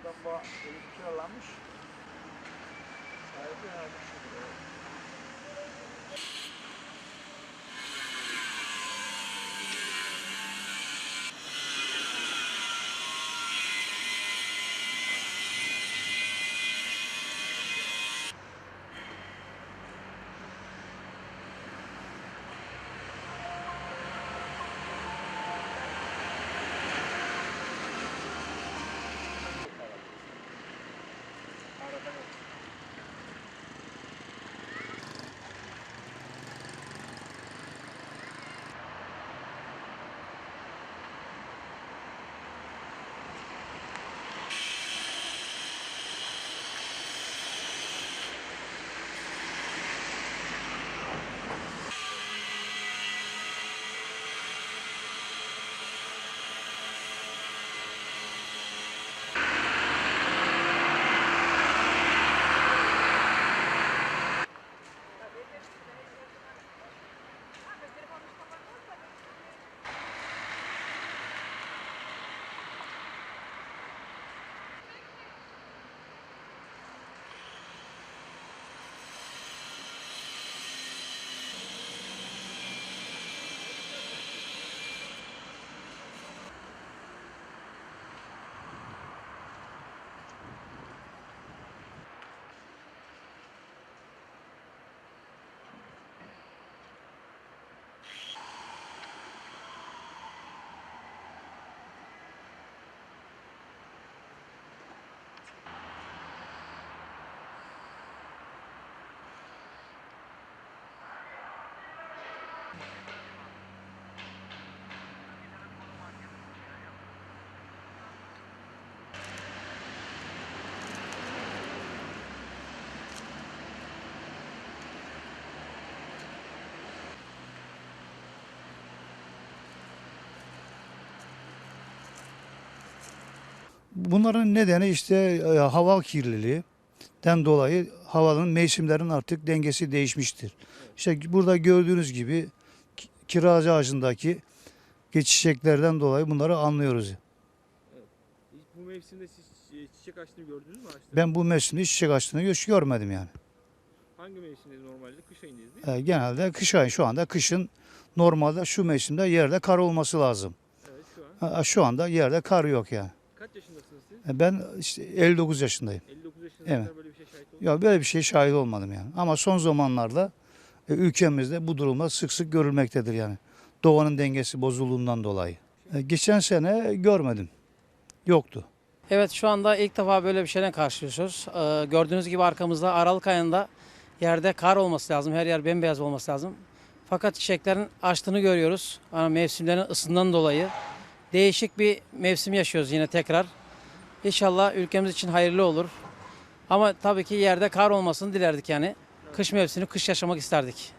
Adam bu evi kiralamış. Sahibi almış. Bunların nedeni işte e, hava kirliliğinden dolayı havanın mevsimlerin artık dengesi değişmiştir. İşte burada gördüğünüz gibi ki- kiraz ağacındaki geçişeklerden dolayı bunları anlıyoruz. Hiç bu mevsimde siz e, çiçek açtığını gördünüz mü ağaçta? Ben bu mevsimde çiçek açtığını hiç görmedim yani. Hangi mevsimde normalde? Kış ayındayız değil mi? E, genelde kış ayı şu anda kışın normalde şu mevsimde yerde kar olması lazım. Evet şu an. Ha, Şu anda yerde kar yok yani. Kaç yaşındasınız siz? E, Ben işte 59 yaşındayım. 59 yaşına Evet. kadar böyle bir şey şahit oldunuz. Ya böyle bir şey şahit olmadım yani. Ama son zamanlarda e, ülkemizde bu durumlar sık sık görülmektedir yani. Doğanın dengesi bozulduğundan dolayı. E, geçen sene görmedim. Yoktu. Evet şu anda ilk defa böyle bir şeyle karşılaşıyoruz. Ee, gördüğünüz gibi arkamızda Aralık ayında yerde kar olması lazım. Her yer bembeyaz olması lazım. Fakat çiçeklerin açtığını görüyoruz. Yani mevsimlerin ısından dolayı. Değişik bir mevsim yaşıyoruz yine tekrar. İnşallah ülkemiz için hayırlı olur. Ama tabii ki yerde kar olmasını dilerdik yani. Kış mevsimini kış yaşamak isterdik.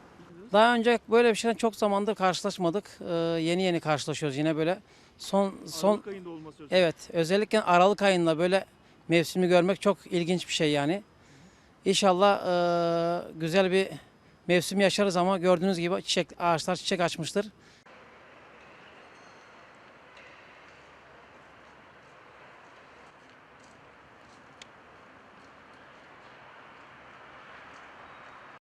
Daha önce böyle bir şeyden çok zamandır karşılaşmadık. Ee, yeni yeni karşılaşıyoruz yine böyle. Son son Aralık ayında olması söz. Evet, özellikle Aralık ayında böyle mevsimi görmek çok ilginç bir şey yani. İnşallah eee, güzel bir mevsim yaşarız ama gördüğünüz gibi çiçek ağaçlar çiçek açmıştır.